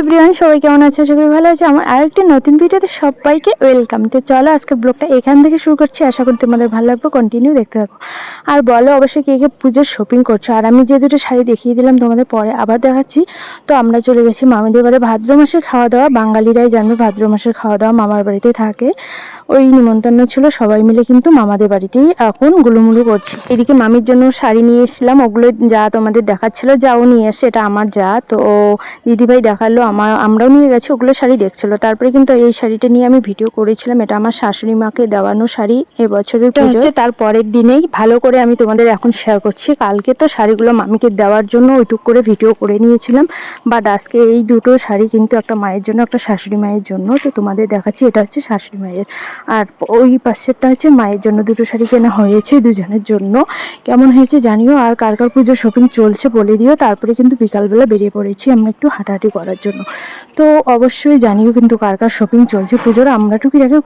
Everyone সবাই কেমন আছে? করি ভালো আছে। আমার আরেকটি নতুন ভিডিওতে সবাইকে ওয়েলকাম তো চলো আজকে ব্লগটা এখান থেকে শুরু করছি। আশা করি তোমাদের ভালো লাগবে। কন্টিনিউ দেখতে থাকো। আর বলো, অবশ্যই কে কে পুজোর শপিং করছ? আর আমি যে দুটো শাড়ি দেখিয়ে দিলাম, তোমাদের পরে আবার দেখাচ্ছি। তো আমরা চলে গেছি মামাদের বাড়ি। ভাদ্র মাসের খাওয়া দাওয়া বাঙালিরাই জানবে ভাদ্র মাসের খাওয়া দাওয়া মামার বাড়িতে থাকে। ওই নিমন্ত্রণ ছিল। সবাই মিলে কিন্তু মামাদের বাড়িতেই এখন গুলুমুলু করছি। এদিকে মামির জন্য শাড়ি নিয়ে এসেছিলাম। ওগুলো যা তোমাদের দেখাচ্ছিল যাও নিয়ে এসে এটা আমার যা। তো দিদিভাই দেখাল আমার আমরাও নিয়ে গেছি ওগুলো শাড়ি দেখছিল। তারপরে কিন্তু এই শাড়িটা নিয়ে আমি ভিডিও করেছিলাম এটা আমার শাশুড়ি মাকে দেওয়ানো শাড়ি এবছরের পুজো হচ্ছে তার পরের দিনেই ভালো করে আমি তোমাদের এখন শেয়ার করছি। কালকে তো শাড়িগুলো মামিকে দেওয়ার জন্য ওইটুক করে ভিডিও করে নিয়েছিলাম। বাট আজকে এই দুটো শাড়ি কিন্তু একটা মায়ের জন্য একটা শাশুড়ি মায়ের জন্য। তো তোমাদের দেখাচ্ছি এটা হচ্ছে শাশুড়ি মায়ের। আর ওই পাশেরটা হচ্ছে মায়ের জন্য দুটো শাড়ি কেনা হয়েছে দুজনের জন্য। কেমন হয়েছে জানিও আর কার কার পুজোর শপিং চলছে বলে দিও। তারপরে কিন্তু বিকালবেলা বেরিয়ে পড়েছি আমরা একটু হাঁটাহাঁটি করার জন্য। তো অবশ্যই জানিও কিন্তু কার কার শপিং চলছে। পুজোর আমরা টুকিটাকে